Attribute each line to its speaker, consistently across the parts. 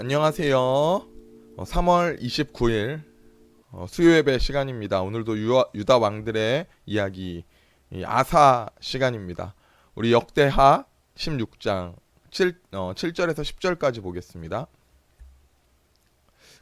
Speaker 1: 안녕하세요. 3월 29일 어, 수요예배 시간입니다. 오늘도 유다 왕들의 이야기 이 아사 시간입니다. 우리 역대하 16장 7, 어, 7절에서 10절까지 보겠습니다.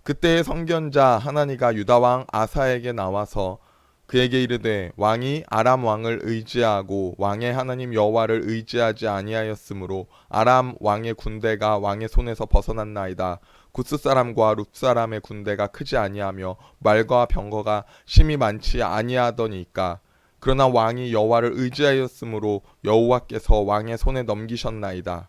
Speaker 1: 그때의 선견자 하나니가 유다 왕 아사에게 나와서 그에게 이르되 왕이 아람 왕을 의지하고 왕의 하나님 여호와를 의지하지 아니하였으므로 아람 왕의 군대가 왕의 손에서 벗어났나이다. 구스 사람과 룻 사람의 군대가 크지 아니하며 말과 병거가 심히 많지 아니하더니까 그러나 왕이 여호와를 의지하였으므로 여호와께서 왕의 손에 넘기셨나이다.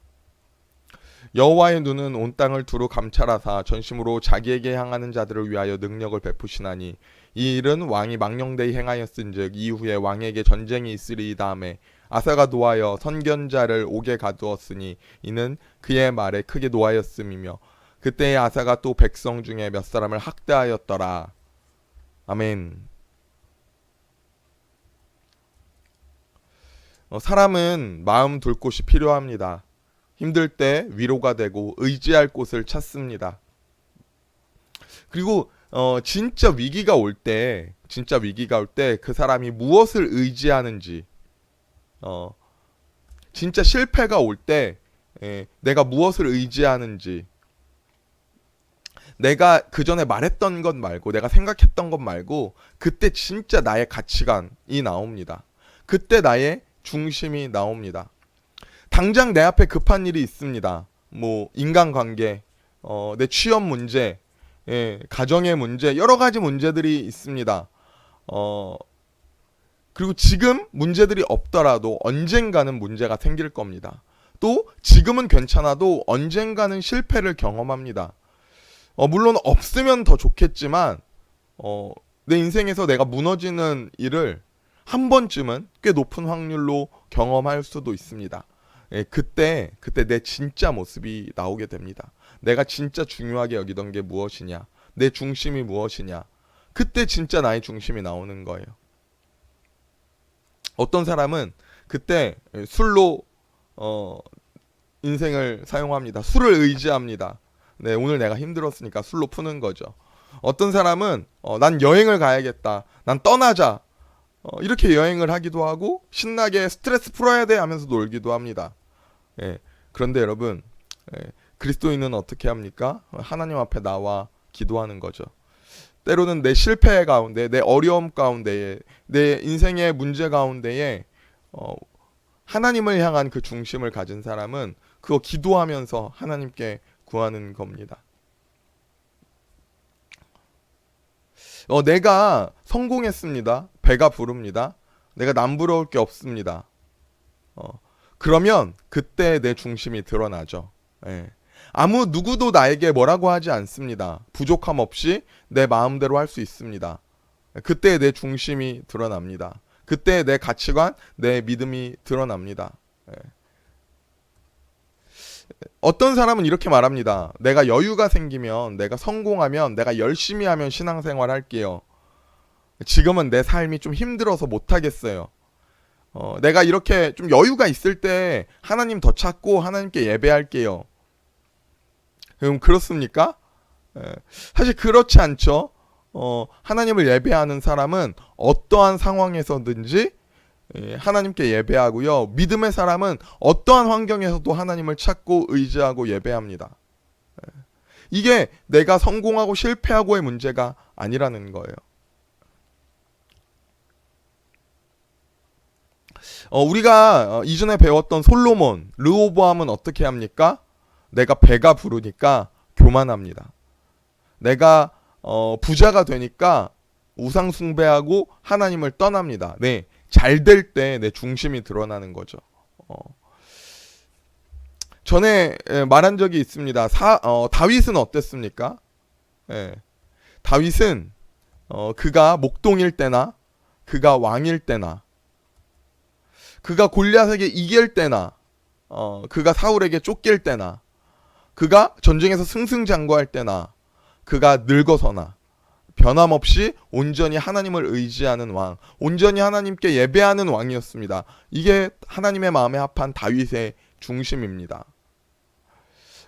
Speaker 1: 여호와의 눈은 온 땅을 두루 감찰하사 전심으로 자기에게 향하는 자들을 위하여 능력을 베푸시나니 이 일은 왕이 망령되이 행하였은즉 이후에 왕에게 전쟁이 있으리 다음에 아사가 노하여 선견자를 옥에 가두었으니 이는 그의 말에 크게 노하였음이며 그때의 아사가 또 백성 중에 몇 사람을 학대하였더라. 아멘. 어, 사람은 마음 둘 곳이 필요합니다. 힘들 때 위로가 되고 의지할 곳을 찾습니다. 그리고 어 진짜 위기가 올 때 진짜 위기가 올 때 그 사람이 무엇을 의지하는지 어 진짜 실패가 올때 예, 내가 무엇을 의지하는지 내가 그 전에 말했던 것 말고 내가 생각했던 것 말고 그때 진짜 나의 가치관이 나옵니다. 그때 나의 중심이 나옵니다. 당장 내 앞에 급한 일이 있습니다. 뭐 인간관계, 어, 내 취업 문제, 예, 가정의 문제, 여러 가지 문제들이 있습니다. 어, 그리고 지금 문제들이 없더라도 언젠가는 문제가 생길 겁니다. 또 지금은 괜찮아도 언젠가는 실패를 경험합니다. 어, 물론 없으면 더 좋겠지만 어, 내 인생에서 내가 무너지는 일을 한 번쯤은 꽤 높은 확률로 경험할 수도 있습니다. 예, 그때 그때 내 진짜 모습이 나오게 됩니다. 내가 진짜 중요하게 여기던 게 무엇이냐, 내 중심이 무엇이냐, 그때 진짜 나의 중심이 나오는 거예요. 어떤 사람은 그때 술로 어, 인생을 사용합니다. 술을 의지합니다. 네, 오늘 내가 힘들었으니까 술로 푸는 거죠. 어떤 사람은 어, 난 여행을 가야겠다. 난 떠나자. 어, 이렇게 여행을 하기도 하고 신나게 스트레스 풀어야 돼 하면서 놀기도 합니다. 예, 그런데 여러분 예, 그리스도인은 어떻게 합니까? 하나님 앞에 나와 기도하는 거죠. 때로는 내 실패 가운데, 내 어려움 가운데에, 내 인생의 문제 가운데에 어, 하나님을 향한 그 중심을 가진 사람은 그거 기도하면서 하나님께 구하는 겁니다. 어, 내가 성공했습니다. 배가 부릅니다. 내가 남부러울 게 없습니다. 어, 그러면 그때 내 중심이 드러나죠. 예. 아무 누구도 나에게 뭐라고 하지 않습니다. 부족함 없이 내 마음대로 할 수 있습니다. 그때 내 중심이 드러납니다. 그때 내 가치관, 내 믿음이 드러납니다. 예. 어떤 사람은 이렇게 말합니다. 내가 여유가 생기면, 내가 성공하면, 내가 열심히 하면 신앙생활 할게요. 지금은 내 삶이 좀 힘들어서 못하겠어요. 어, 내가 이렇게 좀 여유가 있을 때 하나님 더 찾고 하나님께 예배할게요. 그럼 그렇습니까? 예, 사실 그렇지 않죠. 어, 하나님을 예배하는 사람은 어떠한 상황에서든지 예, 하나님께 예배하고요. 믿음의 사람은 어떠한 환경에서도 하나님을 찾고 의지하고 예배합니다. 예, 이게 내가 성공하고 실패하고의 문제가 아니라는 거예요. 어, 우리가 어, 이전에 배웠던 솔로몬, 르호보암은 어떻게 합니까? 내가 배가 부르니까 교만합니다. 내가 어, 부자가 되니까 우상 숭배하고 하나님을 떠납니다. 네, 잘 될 때 내 중심이 드러나는 거죠. 어. 전에 에, 말한 적이 있습니다. 사, 어, 다윗은 어땠습니까? 예, 다윗은 어, 그가 목동일 때나 그가 왕일 때나 그가 골리앗에게 이길 때나 어, 그가 사울에게 쫓길 때나 그가 전쟁에서 승승장구할 때나 그가 늙어서나 변함없이 온전히 하나님을 의지하는 왕, 온전히 하나님께 예배하는 왕이었습니다. 이게 하나님의 마음에 합한 다윗의 중심입니다.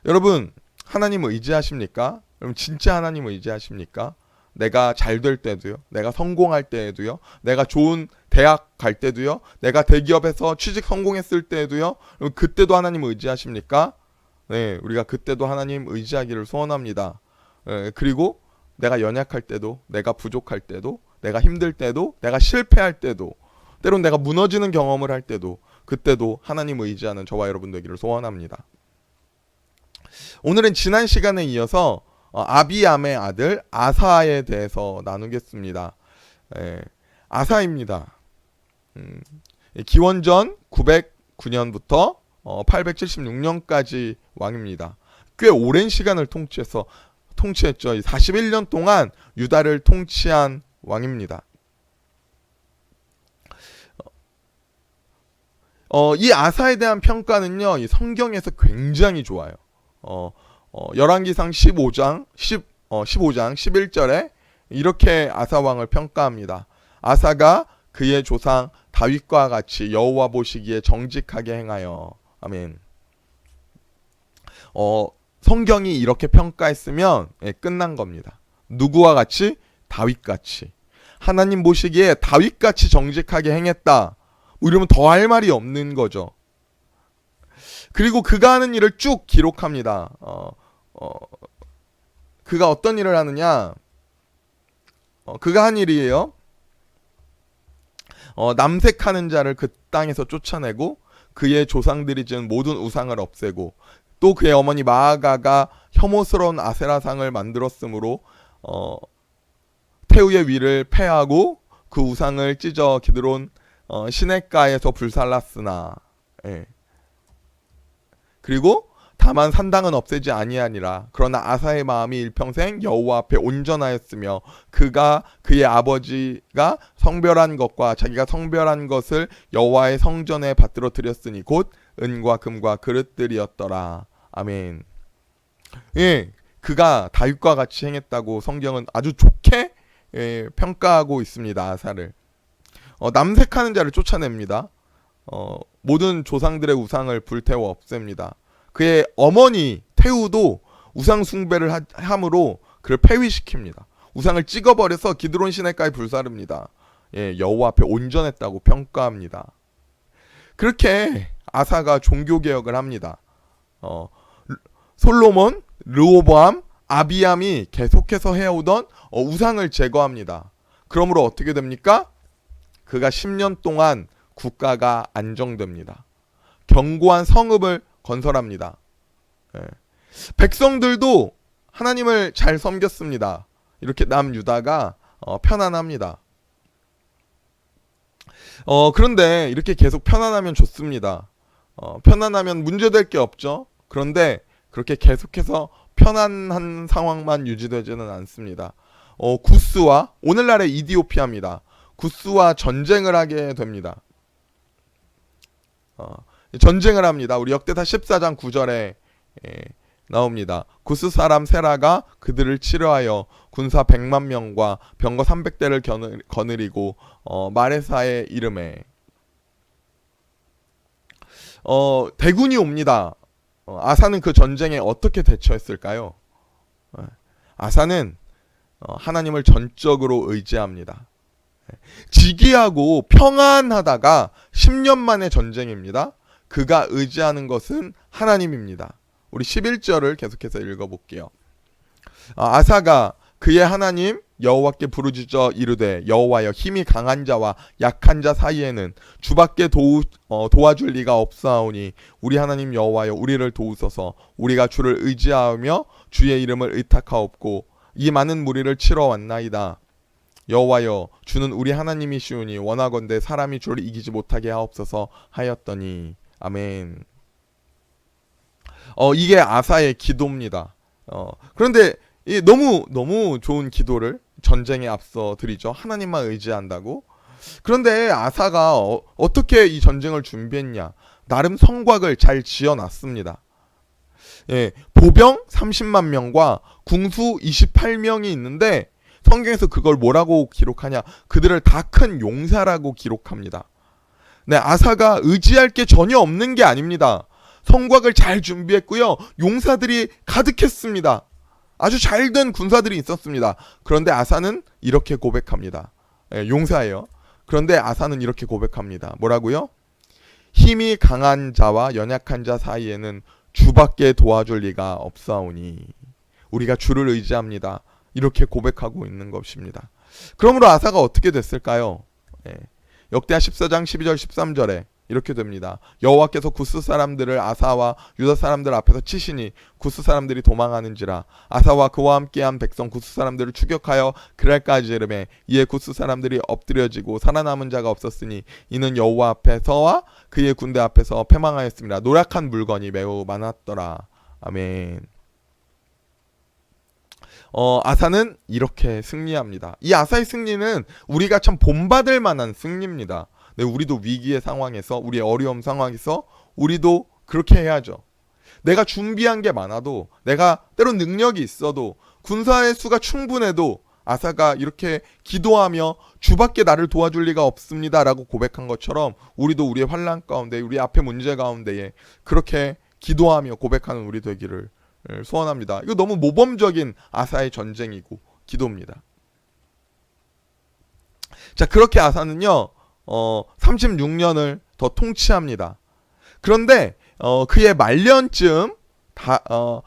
Speaker 1: 여러분, 하나님 의지하십니까? 여러분 진짜 하나님 의지하십니까? 내가 잘 될 때도요. 내가 성공할 때에도요. 내가 좋은 대학 갈 때도요. 내가 대기업에서 취직 성공했을 때에도요. 여러분 그때도 하나님 의지하십니까? 네, 우리가 그때도 하나님 의지하기를 소원합니다. 예, 그리고 내가 연약할 때도, 내가 부족할 때도, 내가 힘들 때도, 내가 실패할 때도, 때론 내가 무너지는 경험을 할 때도, 그때도 하나님 의지하는 저와 여러분 되기를 소원합니다. 오늘은 지난 시간에 이어서 어, 아비암의 아들 아사에 대해서 나누겠습니다. 예, 아사입니다. 음, 기원전 909년부터 어, 876년까지 왕입니다. 꽤 오랜 시간을 통치해서 통치했죠. 41년 동안 유다를 통치한 왕입니다. 어, 이 아사에 대한 평가는요, 이 성경에서 굉장히 좋아요. 어, 어, 열왕기상 15장 10 어, 15장 11절에 이렇게 아사 왕을 평가합니다. 아사가 그의 조상 다윗과 같이 여호와 보시기에 정직하게 행하여 아멘. 어, 성경이 이렇게 평가했으면 예, 끝난 겁니다. 누구와 같이 다윗 같이 하나님 보시기에 다윗 같이 정직하게 행했다. 뭐 이러면 더 할 말이 없는 거죠. 그리고 그가 하는 일을 쭉 기록합니다. 어, 어, 그가 어떤 일을 하느냐? 어, 그가 한 일이에요. 어, 남색하는 자를 그 땅에서 쫓아내고 그의 조상들이 지은 모든 우상을 없애고 또 그의 어머니 마아가가 혐오스러운 아세라상을 만들었으므로 어, 태우의 위를 패하고 그 우상을 찢어 기드론 어, 시냇가에서 불살랐으나 예. 그리고 다만 산당은 없애지 아니하니라. 그러나 아사의 마음이 일평생 여호와 앞에 온전하였으며 그가 그의 아버지가 성별한 것과 자기가 성별한 것을 여호와의 성전에 받들어 드렸으니 곧 은과 금과 그릇들이었더라. 아멘. 예 그가 다윗과 같이 행했다고 성경은 아주 좋게 예, 평가하고 있습니다 아사를. 어, 남색하는 자를 쫓아냅니다. 어, 모든 조상들의 우상을 불태워 없앱니다 그의 어머니 태우도 우상 숭배를 하- 함으로 그를 폐위시킵니다. 우상을 찍어버려서 기드론 시내까지 불사릅니다. 예, 여호와 앞에 온전했다고 평가합니다. 그렇게 아사가 종교 개혁을 합니다. 어, 르- 솔로몬, 르호보암, 아비암이 계속해서 해오던 어, 우상을 제거합니다. 그러므로 어떻게 됩니까? 그가 10년 동안 국가가 안정됩니다. 견고한 성읍을 건설합니다. 예. 백성들도 하나님을 잘 섬겼습니다. 이렇게 남유다가 어, 편안합니다. 어, 그런데 이렇게 계속 편안하면 좋습니다. 어, 편안하면 문제될 게 없죠. 그런데 그렇게 계속해서 편안한 상황만 유지되지는 않습니다. 어, 구스와 오늘날의 이디오피아입니다. 구스와 전쟁을 하게 됩니다. 어, 전쟁을 합니다. 우리 역대사 14장 9절에 예, 나옵니다. 구스 사람 세라가 그들을 치료하여 군사 100만 명과 병거 300대를 겨누, 거느리고 어, 마레사의 이름에 어, 대군이 옵니다. 어, 아사는 그 전쟁에 어떻게 대처했을까요? 어, 아사는 어, 하나님을 전적으로 의지합니다. 예, 지기하고 평안하다가 10년 만의 전쟁입니다. 그가 의지하는 것은 하나님입니다. 우리 11절을 계속해서 읽어볼게요. 아, 아사가 그의 하나님 여호와께 부르짖어 이르되 여호와여 힘이 강한 자와 약한 자 사이에는 주밖에 도우, 어, 도와줄 리가 없사오니 우리 하나님 여호와여 우리를 도우소서 우리가 주를 의지하며 주의 이름을 의탁하옵고 이 많은 무리를 치러 왔나이다 여호와여 주는 우리 하나님이시오니 원하건대 사람이 주를 이기지 못하게 하옵소서 하였더니 아멘. 어 이게 아사의 기도입니다. 어 그런데 이 너무 너무 좋은 기도를 전쟁에 앞서 드리죠. 하나님만 의지한다고. 그런데 아사가 어, 어떻게 이 전쟁을 준비했냐? 나름 성곽을 잘 지어놨습니다. 예, 보병 30만 명과 궁수 28명이 있는데 성경에서 그걸 뭐라고 기록하냐? 그들을 다 큰 용사라고 기록합니다. 네, 아사가 의지할 게 전혀 없는 게 아닙니다. 성곽을 잘 준비했고요. 용사들이 가득했습니다. 아주 잘 된 군사들이 있었습니다. 그런데 아사는 이렇게 고백합니다. 예, 용사예요. 그런데 아사는 이렇게 고백합니다. 뭐라고요? 힘이 강한 자와 연약한 자 사이에는 주밖에 도와줄 리가 없사오니 우리가 주를 의지합니다. 이렇게 고백하고 있는 것입니다. 그러므로 아사가 어떻게 됐을까요? 예. 역대하 14장 12절 13절에 이렇게 됩니다. 여호와께서 구스 사람들을 아사와 유다 사람들 앞에서 치시니 구스 사람들이 도망하는지라 아사와 그와 함께한 백성 구스 사람들을 추격하여 그랄까지 이름에 이에 구스 사람들이 엎드려지고 살아남은 자가 없었으니 이는 여호와 앞에서와 그의 군대 앞에서 패망하였습니다. 노력한 물건이 매우 많았더라. 아멘. 어, 아사는 이렇게 승리합니다. 이 아사의 승리는 우리가 참 본받을 만한 승리입니다. 네, 우리도 위기의 상황에서, 우리의 어려움 상황에서 우리도 그렇게 해야죠. 내가 준비한 게 많아도, 내가 때론 능력이 있어도, 군사의 수가 충분해도, 아사가 이렇게 기도하며 주밖에 나를 도와줄 리가 없습니다라고 고백한 것처럼 우리도 우리의 환란 가운데 우리 앞에 문제 가운데에 그렇게 기도하며 고백하는 우리 되기를 예, 소원합니다. 이거 너무 모범적인 아사의 전쟁이고 기도입니다. 자, 그렇게 아사는요, 어, 36년을 더 통치합니다. 그런데, 어, 그의 말년쯤, 다, 어,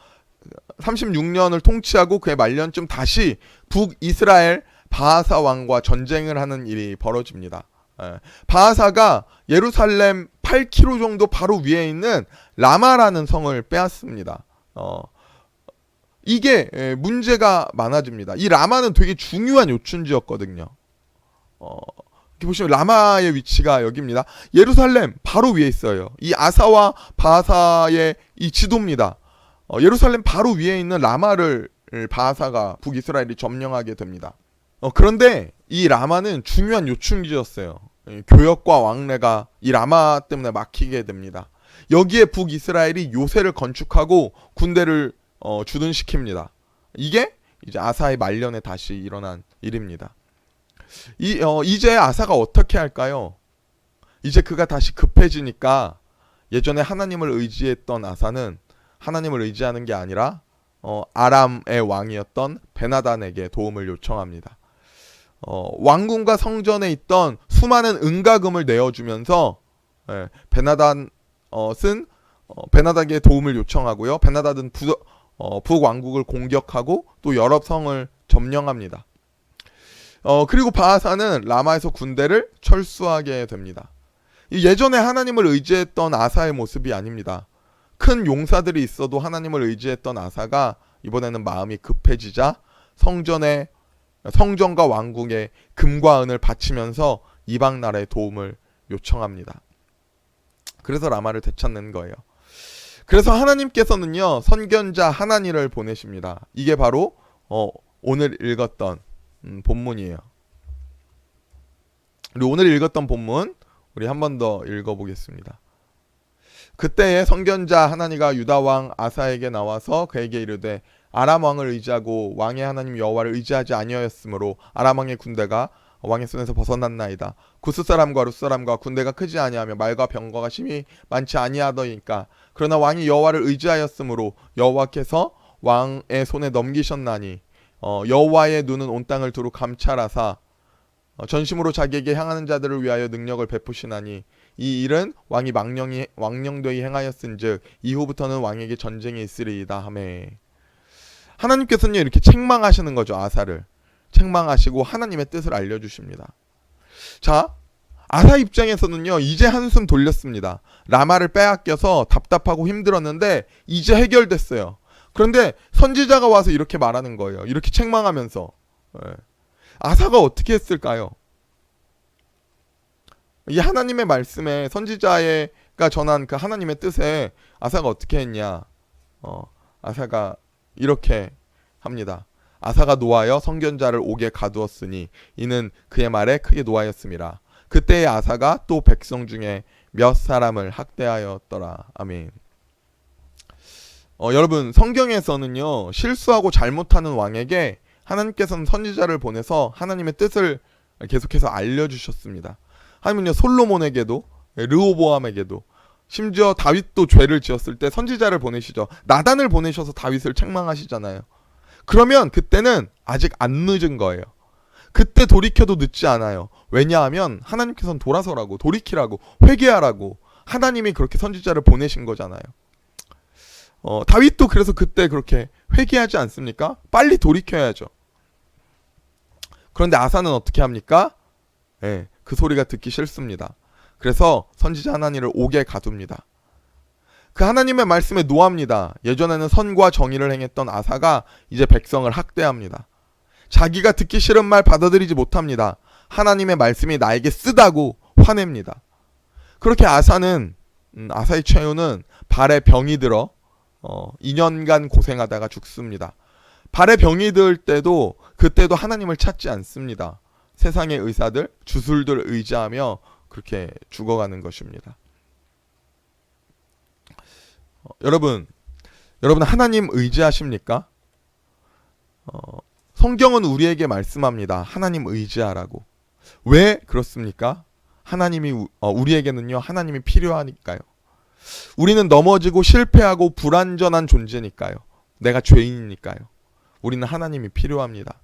Speaker 1: 36년을 통치하고 그의 말년쯤 다시 북이스라엘 바하사 왕과 전쟁을 하는 일이 벌어집니다. 예, 바하사가 예루살렘 8km 정도 바로 위에 있는 라마라는 성을 빼앗습니다. 어, 이게 예, 문제가 많아집니다. 이 라마는 되게 중요한 요충지였거든요. 어, 이렇게 보시면 라마의 위치가 여기입니다. 예루살렘 바로 위에 있어요. 이 아사와 바사의 이 지도입니다. 어, 예루살렘 바로 위에 있는 라마를 바사가 북이스라엘이 점령하게 됩니다. 어, 그런데 이 라마는 중요한 요충지였어요. 예, 교역과 왕래가 이 라마 때문에 막히게 됩니다. 여기에 북이스라엘이 요새를 건축하고 군대를 어, 주둔시킵니다. 이게 이제 아사의 말년에 다시 일어난 일입니다. 이, 어, 이제 아사가 어떻게 할까요? 이제 그가 다시 급해지니까 예전에 하나님을 의지했던 아사는 하나님을 의지하는 게 아니라 어, 아람의 왕이었던 베나단에게 도움을 요청합니다. 어, 왕궁과 성전에 있던 수많은 은가금을 내어주면서 예, 베나단 어, 쓴 어, 베나닥의 도움을 요청하고요. 베나닥은 부, 어, 북왕국을 공격하고 또 여러 성을 점령합니다. 어, 그리고 바하사는 라마에서 군대를 철수하게 됩니다. 예전에 하나님을 의지했던 아사의 모습이 아닙니다. 큰 용사들이 있어도 하나님을 의지했던 아사가 이번에는 마음이 급해지자 성전에 성전과 왕궁에 금과 은을 바치면서 이방 나라의 도움을 요청합니다. 그래서 라마를 되찾는 거예요. 그래서 하나님께서는요 선견자 하나니를 보내십니다. 이게 바로 어, 오늘 읽었던 음, 본문이에요. 우리 오늘 읽었던 본문 우리 한 번 더 읽어보겠습니다. 그때에 선견자 하나니가 유다 왕 아사에게 나와서 그에게 이르되 아람 왕을 의지하고 왕의 하나님 여호와를 의지하지 아니하였으므로 아람 왕의 군대가 왕의 손에서 벗어났나이다. 구스 사람과 룻 사람과 군대가 크지 아니하며 말과 병거가 심히 많지 아니하더니까 그러나 왕이 여호와를 의지하였으므로 여호와께서 왕의 손에 넘기셨나니 어, 여호와의 눈은 온 땅을 두루 감찰하사 어, 전심으로 자기에게 향하는 자들을 위하여 능력을 베푸시나니 이 일은 왕이 망령이 왕령되이 행하였은즉 이후부터는 왕에게 전쟁이 있으리이다. 하매 하나님께서는 이렇게 책망하시는 거죠 아사를. 책망하시고 하나님의 뜻을 알려주십니다. 자, 아사 입장에서는요, 이제 한숨 돌렸습니다. 라마를 빼앗겨서 답답하고 힘들었는데, 이제 해결됐어요. 그런데 선지자가 와서 이렇게 말하는 거예요. 이렇게 책망하면서. 예. 아사가 어떻게 했을까요? 이 하나님의 말씀에 선지자가 전한 그 하나님의 뜻에 아사가 어떻게 했냐? 어, 아사가 이렇게 합니다. 아사가 노하여 성견자를 옥에 가두었으니 이는 그의 말에 크게 노하였습니다. 그때의 아사가 또 백성 중에 몇 사람을 학대하였더라. 아멘. 어, 여러분 성경에서는요 실수하고 잘못하는 왕에게 하나님께서는 선지자를 보내서 하나님의 뜻을 계속해서 알려주셨습니다. 하나님은요 솔로몬에게도 르호보암에게도 심지어 다윗도 죄를 지었을 때 선지자를 보내시죠. 나단을 보내셔서 다윗을 책망하시잖아요. 그러면 그때는 아직 안 늦은 거예요. 그때 돌이켜도 늦지 않아요. 왜냐하면 하나님께서는 돌아서라고 돌이키라고 회개하라고 하나님이 그렇게 선지자를 보내신 거잖아요. 어, 다윗도 그래서 그때 그렇게 회개하지 않습니까? 빨리 돌이켜야죠. 그런데 아사는 어떻게 합니까? 예, 그 소리가 듣기 싫습니다. 그래서 선지자 하나님을 옥에 가둡니다. 그 하나님의 말씀에 노합니다. 예전에는 선과 정의를 행했던 아사가 이제 백성을 학대합니다. 자기가 듣기 싫은 말 받아들이지 못합니다. 하나님의 말씀이 나에게 쓰다고 화냅니다. 그렇게 아사는 음, 아사의 최후는 발에 병이 들어 어, 2년간 고생하다가 죽습니다. 발에 병이 들 때도 그때도 하나님을 찾지 않습니다. 세상의 의사들, 주술들 의지하며 그렇게 죽어가는 것입니다. 어, 여러분, 여러분 하나님 의지하십니까? 어, 성경은 우리에게 말씀합니다. 하나님 의지하라고. 왜 그렇습니까? 하나님이 우- 어, 우리에게는요 하나님이 필요하니까요. 우리는 넘어지고 실패하고 불완전한 존재니까요. 내가 죄인이니까요. 우리는 하나님이 필요합니다.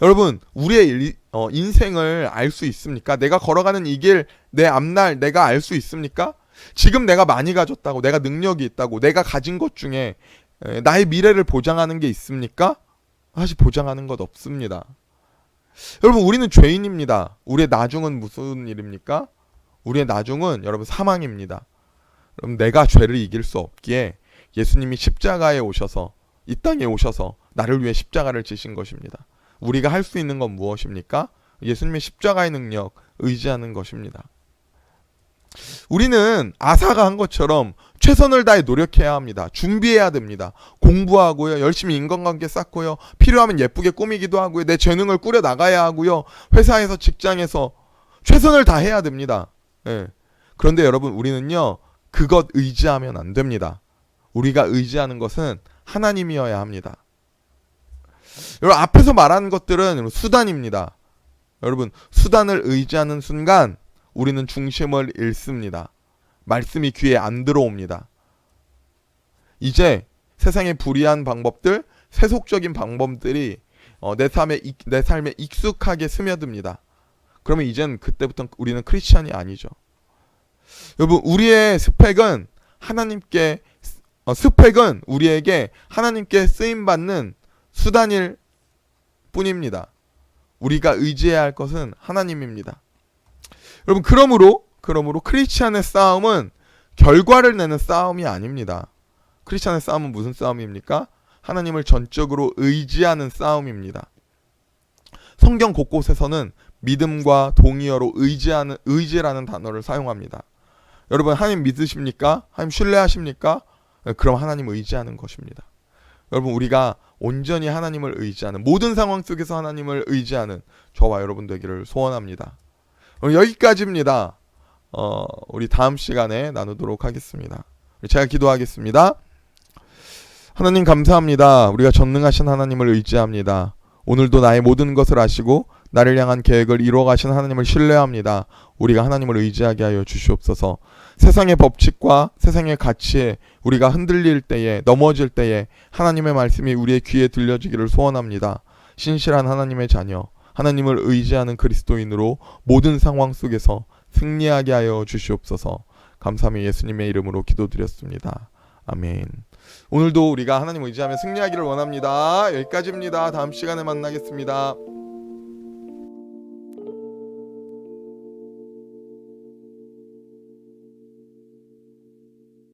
Speaker 1: 여러분, 우리의 일- 어, 인생을 알 수 있습니까? 내가 걸어가는 이 길, 내 앞날 내가 알 수 있습니까? 지금 내가 많이 가졌다고, 내가 능력이 있다고, 내가 가진 것 중에 에, 나의 미래를 보장하는 게 있습니까? 사실 보장하는 것 없습니다. 여러분, 우리는 죄인입니다. 우리의 나중은 무슨 일입니까? 우리의 나중은 여러분 사망입니다. 그럼 내가 죄를 이길 수 없기에 예수님이 십자가에 오셔서 이 땅에 오셔서 나를 위해 십자가를 지신 것입니다. 우리가 할 수 있는 건 무엇입니까? 예수님의 십자가의 능력 의지하는 것입니다. 우리는 아사가 한 것처럼 최선을 다해 노력해야 합니다. 준비해야 됩니다. 공부하고요. 열심히 인간관계 쌓고요. 필요하면 예쁘게 꾸미기도 하고요. 내 재능을 꾸려 나가야 하고요. 회사에서 직장에서 최선을 다해야 됩니다. 예. 그런데 여러분 우리는요. 그것 의지하면 안 됩니다. 우리가 의지하는 것은 하나님이어야 합니다. 여러분 앞에서 말하는 것들은 수단입니다. 여러분 수단을 의지하는 순간 우리는 중심을 잃습니다. 말씀이 귀에 안 들어옵니다. 이제 세상의 불이한 방법들, 세속적인 방법들이 어, 내 삶에 익- 내 삶에 익숙하게 스며듭니다. 그러면 이젠 그때부터 우리는 크리스천이 아니죠. 여러분 우리의 스펙은 하나님께 어, 스펙은 우리에게 하나님께 쓰임 받는 수단일 뿐입니다. 우리가 의지해야 할 것은 하나님입니다. 여러분 그러므로 그러므로 크리스찬의 싸움은 결과를 내는 싸움이 아닙니다. 크리스찬의 싸움은 무슨 싸움입니까? 하나님을 전적으로 의지하는 싸움입니다. 성경 곳곳에서는 믿음과 동의어로 의지하는 의지라는 단어를 사용합니다. 여러분 하나님 믿으십니까? 하나님 신뢰하십니까? 네, 그럼 하나님 의지하는 것입니다. 여러분 우리가 온전히 하나님을 의지하는 모든 상황 속에서 하나님을 의지하는 저와 여러분 되기를 소원합니다. 여기까지입니다. 어, 우리 다음 시간에 나누도록 하겠습니다. 제가 기도하겠습니다. 하나님 감사합니다. 우리가 전능하신 하나님을 의지합니다. 오늘도 나의 모든 것을 아시고 나를 향한 계획을 이루어 가신 하나님을 신뢰합니다. 우리가 하나님을 의지하게 하여 주시옵소서. 세상의 법칙과 세상의 가치에 우리가 흔들릴 때에 넘어질 때에 하나님의 말씀이 우리의 귀에 들려지기를 소원합니다. 신실한 하나님의 자녀, 하나님을 의지하는 그리스도인으로 모든 상황 속에서 승리하게 하여 주시옵소서. 감사함이 예수님의 이름으로 기도드렸습니다. 아멘. 오늘도 우리가 하나님 의지하며 승리하기를 원합니다. 여기까지입니다. 다음 시간에 만나겠습니다.